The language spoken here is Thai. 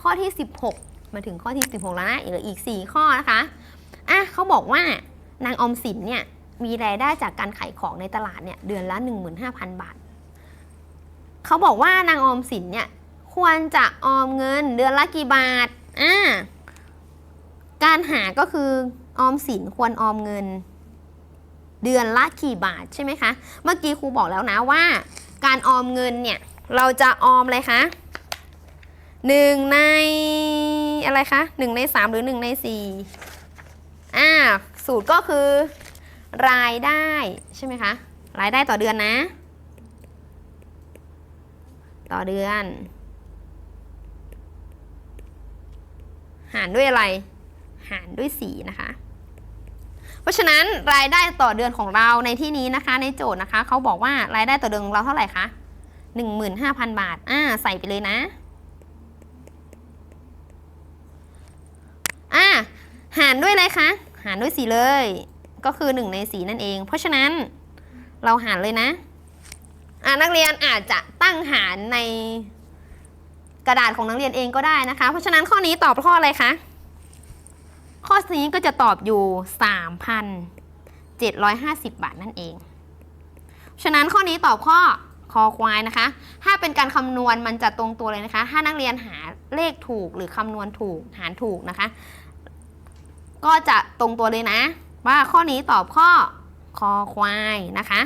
ข้อที่ 16 มาถึงข้อที่ 16 แล้วนะเหลืออีก 4 ข้อนะคะอะเขาบอกว่านางอมสินเนี่ยมีรายได้จากการขายของในตลาดเนี่ยเดือนละ 15,000 บาท เขาบอกว่านางออมสินเนี่ยควรจะออมเงินเดือนละกี่บาทอ่าการหาก็คือออมสินควรออมเงิน เดือนละกี่บาทใช่ไหมคะ เมื่อกี้ครูบอกแล้วนะว่า การออมเงินเนี่ยเราจะออมอะไรคะ หนึ่งในอะไรคะหนึ่งในสามหรือหนึ่งในสี่อ่าสูตรก็คือ รายได้ใช่ไหมคะ รายได้ต่อเดือนนะ ต่อเดือน หารด้วยอะไร หารด้วยสีนะคะ เพราะฉะนั้นรายได้ต่อเดือนของเราในที่นี้นะคะ ในโจทย์นะคะเขาบอกว่ารายได้ต่อเดือนของเราเท่าไหร่คะ15,000บาท อ่า ใส่ไปเลยนะ อ่า หารด้วยอะไรคะ หารด้วยสีเลย ก็คือ 1 ในสีนั่นเอง เพราะฉะนั้นเราหารเลยนะอ่านักเรียนอาจจะตั้งหารในกระดาษของนักเรียนเองก็ได้นะคะ เพราะฉะนั้นข้อนี้ตอบข้ออะไรคะ ข้อนี้ก็จะตอบอยู่ 3,750 บาทนั่นเอง ฉะนั้นข้อนี้ตอบข้อคอควายนะคะ ถ้าเป็นการคำนวณมันจะตรงตัวเลยนะคะ ถ้านักเรียนหาเลขถูกหรือคำนวณถูกหารถูกนะคะ ก็จะตรงตัวเลยนะ ว่าข้อนี้ตอบข้อคอควายนะคะ